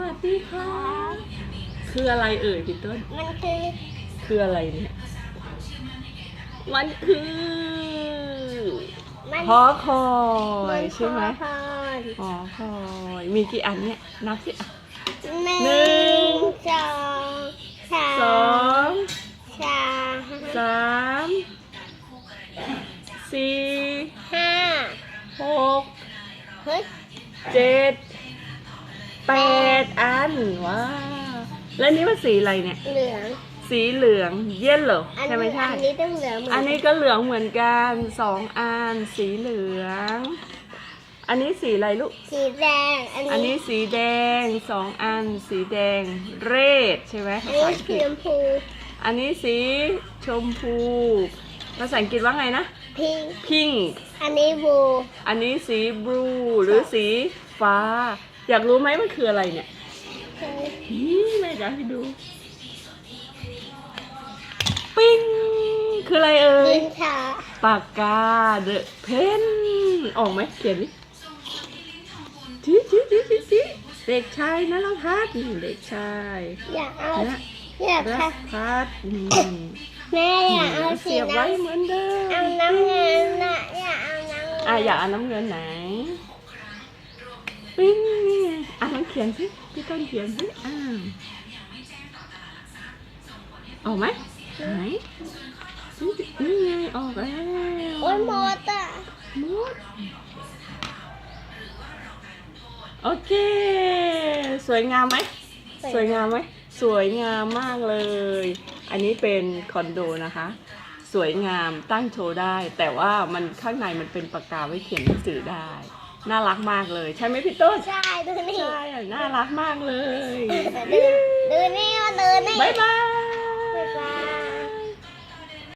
วัสดีค่ะ คืออะไรเอ่ยพี่ต้น มันคือ คืออะไรเนี่ย มันคือมันหอคอยใช่ไหมพอนหอคอย มีกี่อันเนี่ย นับสิอะหนึ่หนึ่งงสองสาสอมงสามสามสี่ห้าหกเฮ้ยเจ็ดแปดอันว้าวแล้วนี่มันสีอะไรเนี่ย เหลือง สีเหลืองเย็นเหรออันใช่ไหมนี้ใช่ อันนี้ต้องเหลืองเหมือนอันนี้ก็เหลืองเหมือนกันสองอัน สีเหลือง อันนี้สีอะไรลูก สีแดง อันอันนี้นี้สีแดงสองอัน สีแดงเรดใช่ไหมอัภานษานี้อังกสีฤษชมพูอันนี้สีชมพูภาษาอังกฤษว่าไงนะ พิงพิง อันนี้บูอันนี้สีบลูหรือสีฟ้า อยากรู้ไหมมันคืออะไรเนี่ยนี่แม่จะให้ดู ปิ้ง คืออะไรเอ่ดิยนชาปากกาเดอะเพนออกไหมเขียนดิจีจีจีจีจีเด็กชายนรพัฒน์เด็กชายอยากเอานะอยากรัค่ะพัฒน์อืมแม่อยากเอาสีเสียบไว้น้ำเหมือนเดิเอามน้ำเงินน่ะอยากเอาน้ำเงินอะอยากเอาน้ำเงินไหน ปิ้งนี่ไงอะลอง เขียนสิพี่ต้นเขียนสิอ้าวออกไหมไหนนี่ไงออกแล้วโอ้ยหมดอะมดโอเค สวยงามไหมสวยงามไหมสวยงามมากเลย อันนี้เป็นคอนโดนะคะ สวยงามตั้งโชว์ได้ แต่ว่ามันข้างในมันเป็นปากกาไว้เขียนหนังสือได้ น่ารักมากเลย ใช่ไหมพี่ต้นใช่ดูนี่ใช่น่ารักมากเลย ดูดูนี่มาดูนี่บายบาย